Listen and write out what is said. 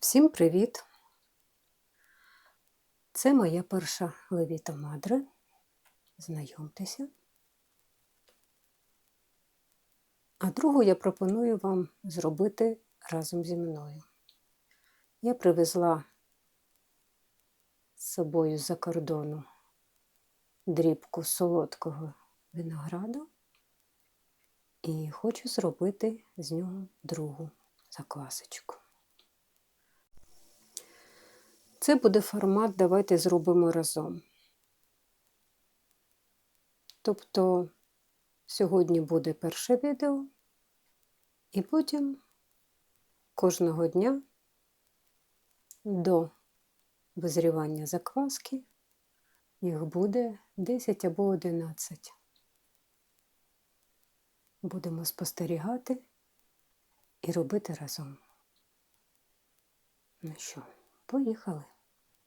Всім привіт! Це моя перша левіта мадре. Знайомтеся. А другу я пропоную вам зробити разом зі мною. Я привезла з собою з-за кордону дрібку солодкого винограду і хочу зробити з нього другу заквасочку. Це буде формат Давайте зробимо разом. Тобто сьогодні буде перше відео, і потім кожного дня до визрівання закваски їх буде 10 або 11. Будемо спостерігати і робити разом. Ну що, поїхали.